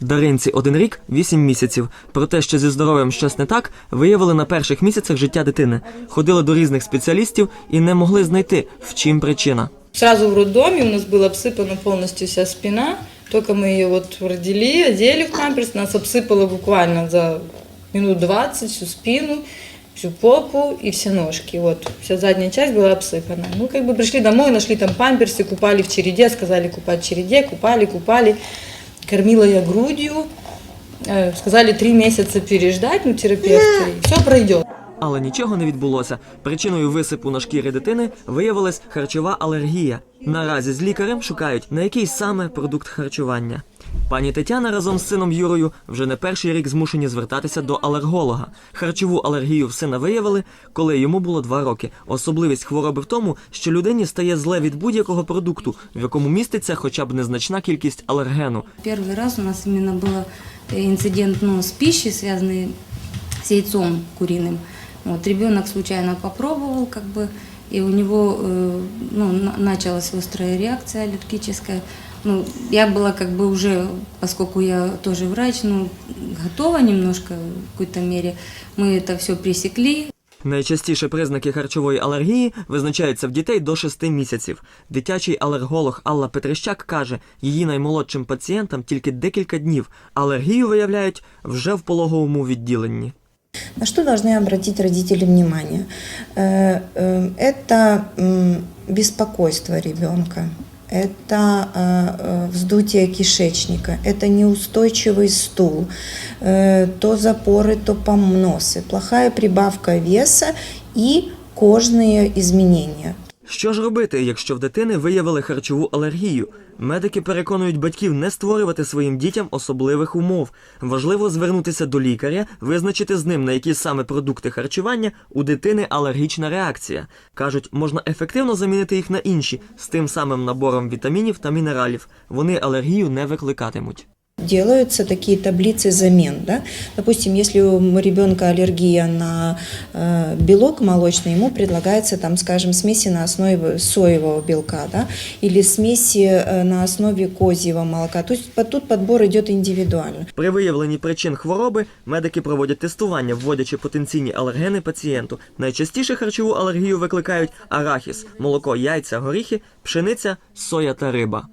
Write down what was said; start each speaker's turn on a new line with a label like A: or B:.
A: Даринці один рік, вісім місяців. Про те, що зі здоров'ям щось не так, виявили на перших місяцях життя дитини. Ходили до різних спеціалістів і не могли знайти, в чим причина.
B: Сразу в роддоме у нас была обсыпана полностью вся спина. Только мы ее вот родили, одели в памперс, нас обсыпало буквально за минут 20 всю спину, всю попу и все ножки. Вот, вся задняя часть была обсыпана. Ну, как бы пришли домой, нашли там памперсы, купали в череде, сказали купать в череде, купали, купали. Кормила я грудью, Э, сказали три місяці переждать, ну, терапевты, все пройде.
A: Але нічого не відбулося. Причиною висипу на шкірі дитини виявилась харчова алергія. Наразі з лікарем шукають, на який саме продукт харчування. Пані Тетяна разом з сином Юрою вже не перший рік змушені звертатися до алерголога. Харчову алергію в сина виявили, коли йому було два роки. Особливість хвороби в тому, що людині стає зле від будь-якого продукту, в якому міститься хоча б незначна кількість алергену.
C: Первый раз у нас именно был инцидент ну, с пищей, связанный с яйцом куриным. Вот, ребенок случайно попробовал, как бы, и у него э, ну, на- началась острая реакция аллергическая. Ну, я была как бы уже, поскольку я тоже врач, ну, готова немножко в какой-то мере. Мы это все пресекли,
A: Найчастіше признаки харчової алергії визначаються в дітей до 6 місяців. Дитячий алерголог Алла Петрищак каже, її наймолодшим пацієнтам тільки декілька днів. Алергію виявляють вже в пологовому відділенні.
D: На что должны обратить родители внимание? Э, э, Это м, беспокойство ребенка, это э, э, вздутие кишечника, это неустойчивый стул, э, то запоры, то помносы, плохая прибавка веса и кожные изменения.
A: Що ж робити, якщо в дитини виявили харчову алергію? Медики переконують батьків не створювати своїм дітям особливих умов. Важливо звернутися до лікаря, визначити з ним, на які саме продукти харчування у дитини алергічна реакція. Кажуть, можна ефективно замінити їх на інші з тим самим набором вітамінів та мінералів. Вони алергію не викликатимуть
D: Делаются такие таблицы замен. Да? Допустим, если у ребенка аллергия на э, белок молочный, ему предлагается, там, скажем, смеси на основе соевого белка да? или смеси э, на основе козьего молока. То есть по- тут подбор идет индивидуально.
A: При виявленні причин хвороби медики проводять тестування, вводячи потенційні алергени пацієнту. Найчастіше харчову алергію викликають арахіс, молоко, яйця, горіхи, пшениця, соя та риба.